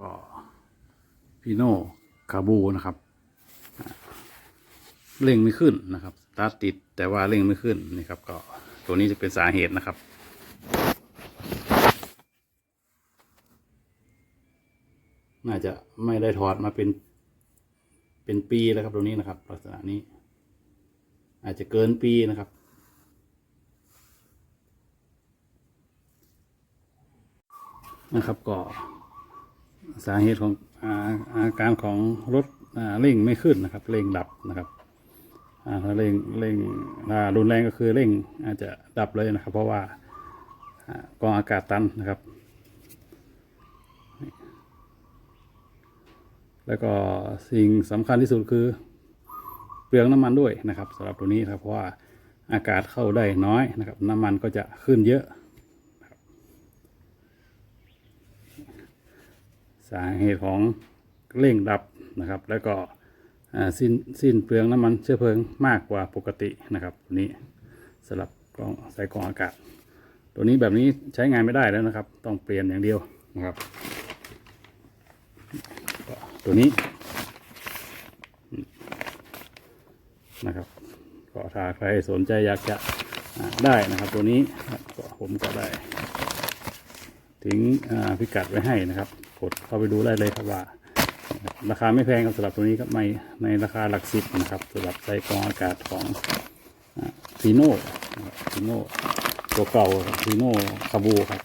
ก็พีโน่คาบูนะครับเร่งไม่ขึ้นนะครับตาติดแต่ว่าเร่งไม่ขึ้นนี่ครับ ก็ตัวนี้จะเป็นสาเหตุนะครับ น่าจะไม่ได้ถอดมาเป็น เป็นปีแล้วครับตัวนี้นะครับ ลักษณะนี้ อาจจะเกินปีนะครับนะครับก็ สาเหตุของอาอาการของรถเร่งไม่ขึ้นนะครับเร่งดับนะครับถ้าเร่งเร่งรุนแรงก็คือเร่งอาจจะดับเลยนะครับ เพราะว่ากองอากาศตันนะครับ แล้วก็สิ่งสำคัญที่สุดคือเปลืองน้ำมันด้วยนะครับสำหรับตัวนี้ครับเพราะว่าอากาศเข้าได้น้อยนะครับ น้ำมันก็จะขึ้นเยอะาเหตุของเร่งดับนะครับ แล้วก็สิ้นสิ้นเปลืองน้ำมันเชื้อเพลิงมากกว่าปกตินะครับตัวนี้สำหรับกล้องใส่กรองอากาศ ตัวนี้แบบนี้ใช้งานไม่ได้แล้วนะครับ ต้องเปลี่ยนอย่างเดียวนะครับตัวนี้นะครับก็ถ้าใครสนใจอยากจะได้นะครับ ตัวนี้ก็ผมก็ได้ทิ้งพิกัดไว้ให้นะครับ ดเข้าไปดูได้เลยครับว่า ราคาไม่แพงครับสำหรับตัวนี้ครับในในราคาหลักสิบนะครับสำหรับใส่กรองอากาศของฟีโน่ฟีโน่ตัวเก่าฟีโน่คาบูครับ